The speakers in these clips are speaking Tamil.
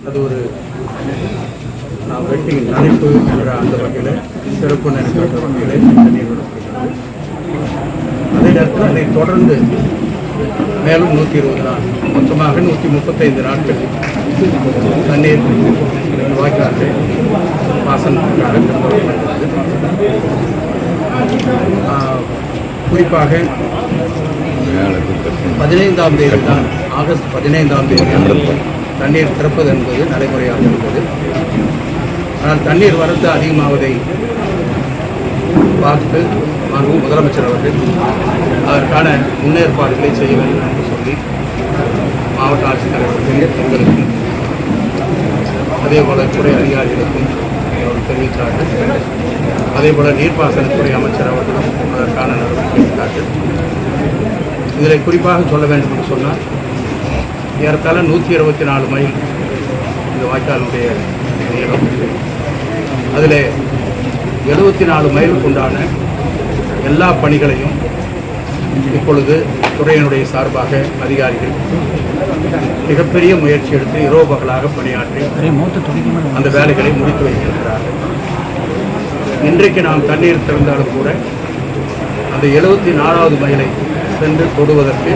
அது ஒரு நான் வெட்டிங் நினைப்பு என்ற அந்த வகையில் சிறப்பு நனைப்பு வகையில் தண்ணீர் விடப்படுகிறது அதே நேரத்தில் அதை தொடர்ந்து மேலும் நூற்றி இருபது நாள் மொத்தமாக நூற்றி முப்பத்தைந்து நாட்கள் தண்ணீர் வாய்க்கார்கள் பாசனத்திற்காக குறிப்பாக பதினைந்தாம் தேதி தான் ஆகஸ்ட் பதினைந்தாம் தேதி தண்ணீர் திறப்பது என்பது நடைமுறையாக இருந்தது. ஆனால் தண்ணீர் வரத்து அதிகமாவதை பார்த்து மாண்பு முதலமைச்சர் அவர்கள் அதற்கான முன்னேற்பாடுகளை செய்ய வேண்டும் என்று சொல்லி மாவட்ட ஆட்சித்தலைவர்களுக்கும் எங்களுக்கும் அதே போல துறை அதிகாரிகளுக்கும் அவர் தெரிவித்தார்கள். அதே போல நீர்ப்பாசனத்துறை அமைச்சர் அவர்களும் அதற்கான நடவடிக்கை எடுத்தார்கள். இதில் குறிப்பாக சொல்ல வேண்டும் என்று சொன்னால் ஏறத்தாழ நூற்றி இருபத்தி நாலு மைல் இந்த வாய்க்காலுடைய நீளம். அதில் எழுபத்தி நாலு மைலுக்கு உண்டான எல்லா பணிகளையும் இப்பொழுது துறையினுடைய சார்பாக அதிகாரிகள் மிகப்பெரிய முயற்சி எடுத்து இரவு பகலாக பணியாற்றி அந்த வேலைகளை முடித்து வைத்திருக்கிறார்கள். இன்றைக்கு நாம் தண்ணீர் திறந்தாலும் கூட அந்த எழுபத்தி நாலாவது மைலை சென்று தொடுவதற்கு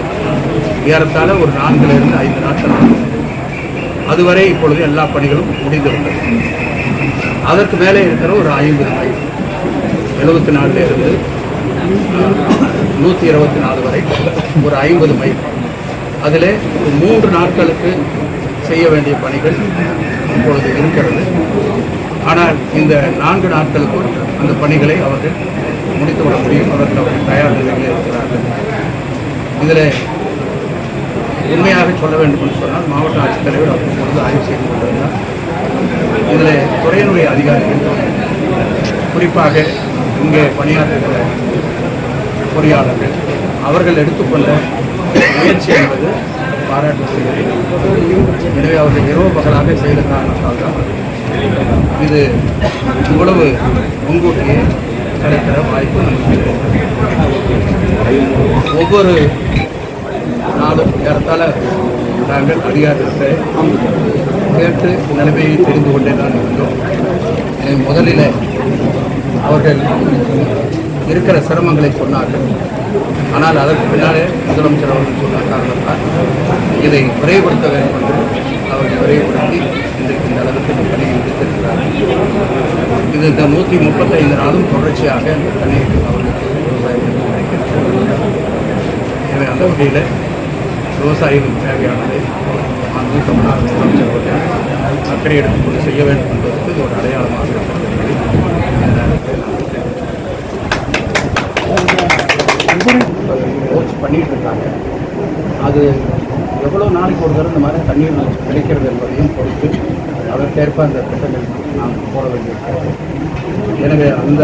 ஏறத்தாழ ஒரு நான்கிலிருந்து ஐந்து நாட்கள் ஆகும். அதுவரை இப்பொழுது எல்லா பணிகளும் முடிந்துவிட்டது. அதற்கு மேலே இருக்கிற ஒரு ஐம்பது மைல் எழுபத்தி நாலுலேருந்து நூற்றி இருபத்தி நாலு வரை ஒரு ஐம்பது மைல். அதில் ஒரு மூன்று நாட்களுக்கு செய்ய வேண்டிய பணிகள் இப்பொழுது இருக்கிறது. ஆனால் இந்த நான்கு நாட்களுக்குள் அந்த பணிகளை அவர்கள் முடித்துவிட முடியும். அதற்கு அவர்கள் தயார் நிலையில் இருக்கிறார்கள். இதில் உண்மையாக சொல்ல வேண்டும் என்று சொன்னால் மாவட்ட ஆட்சித்தலைவர் அவர் பொழுது ஆய்வு செய்து கொண்டிருந்தார். இதில் துறையினுடைய அதிகாரிகள் குறிப்பாக இங்கே பணியாற்றுகிற பொறியாளர்கள் அவர்கள் எடுத்துக்கொண்ட முயற்சி என்பது பாராட்டுக்குரியது எனவே அவர்கள் இரவு பகலாக செய்த காரணத்தால் தான் இது இவ்வளவு முன்கூட்டியே கிடைக்கிற வாய்ப்பு நமக்கு ஒவ்வொரு நாளும் ஏறத்தாழ நாங்கள் அதிகாரத்தை கேட்டு நிலைமையை தெரிந்து கொண்டே தான் இருந்தோம். முதலில் அவர்கள் இருக்கிற சிரமங்களை சொன்னார்கள். ஆனால் அதற்கு பின்னாலே முதலமைச்சர் அவர்கள் சொன்ன காரணத்தால் இதை விரைவுபடுத்த வேண்டும் என்று அவர்கள் விரைவுபடுத்தி அளவுக்கு இந்த பணியை எடுத்திருக்கிறார் இது இந்த நூற்றி முப்பத்தைந்து நாளும் தொடர்ச்சியாக இந்த பணி அவர்களுக்கு விவசாயிகளுக்கு கிடைக்கிறது. எனவே அந்த வகையில் விவசாயிகளுக்கு தேவையானதை அன்பு தமிழ்நாடு முதலமைச்சர் அவர்கள் அக்கறை எடுத்துக்கொண்டு செய்ய வேண்டும் என்பதற்கு இது ஒரு அடையாளமாக பண்ணிட்டு இருக்காங்க. அது எவ்வளோ நாளைக்கு ஒரு தடவை இந்த மாதிரி தண்ணீர் கிடைக்கிறது என்பதையும் பொறுத்து அதற்கேற்ப அந்த திட்டங்கள் நாம் போட வேண்டியிருக்கிறது எனவே அந்த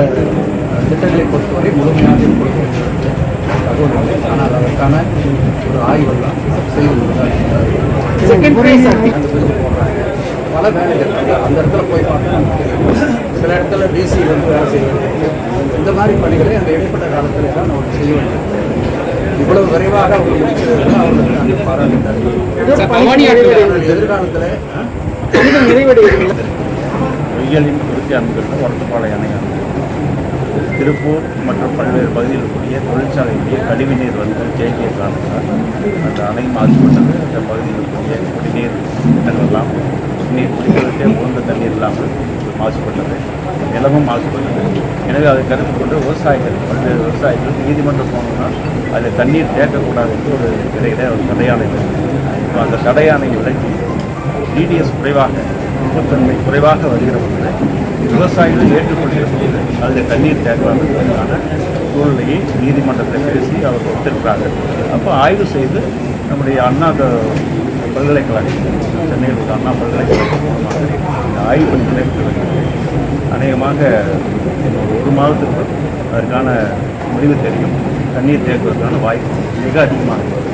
திட்டங்களை பொறுத்தவரை முழுமையாக இப்பொழுது எங்களுக்கு தகவல் இல்லை ஆனால் அதற்கான ஒரு ஆய்வெல்லாம் செய்து போடுறாங்க. பல வேலைகள் அந்த இடத்துல போய் பார்த்தா சில இடத்துல டிசி வந்து வேலை செய்ய வேண்டியிருக்கு இந்த மாதிரி பணிகளை அந்த இடைப்பட்ட காலத்தில் தான் நம்ம செய்ய வேண்டியிருக்கு இவ்வளவு விரைவாக அவங்க முடிக்கிறது அவங்களுக்கு நாங்கள் ஆனால் எதிர்காலத்தில் பணிகள் நிறைவடைவதில்லை வெயிலின் குறிச்சி அமைந்துள்ள வரட்டுப்பாளைய அணையானது திருப்பூர் மற்றும் பல்வேறு பகுதியில் இருக்கக்கூடிய தொழிற்சாலையுடைய கழிவுநீர் வந்து தேங்கிய காரணத்தால் அந்த அணை மாசுபட்டது. அந்த பகுதியில் இருக்கக்கூடிய குடிநீர் திட்டங்களெல்லாம் நீர் குடிக்கிறதே உகந்த தண்ணீர் இல்லாமல் மாசுபட்டது. நிலமும் மாசுபட்டது. எனவே அதை கருத்து கொண்டு விவசாயிகள் பல்வேறு விவசாயிகள் நீதிமன்றம் போனோம்னா அதில் தண்ணீர் தேக்கக்கூடாது என்று ஒரு இடையில ஒரு தடையாணை இப்போ அந்த தடையாணை விலக்கி டிடிஎஸ் குறைவாக உப்புத்தன்மை குறைவாக வருகிற விவசாயிகள் ஏற்றுக்கொள்கிற அதில் தண்ணீர் தேக்கலான சூழ்நிலையை நீதிமன்றத்தில் பேசி அவர் ஒத்திருக்கிறார்கள். அப்போ ஆய்வு செய்து நம்முடைய அண்ணா பல்கலைக்கழகம் சென்னையில் உள்ள அண்ணா பல்கலைக்கழகம் மூலமாக இந்த ஆய்வு பணி நடைபெற்று வருகிறது. அநேகமாக ஒரு மாதத்துக்கு அதற்கான முடிவு தெரியும். தண்ணீர் தேக்குவதற்கான வாய்ப்பு மிக அதிகமாக இருக்கிறது.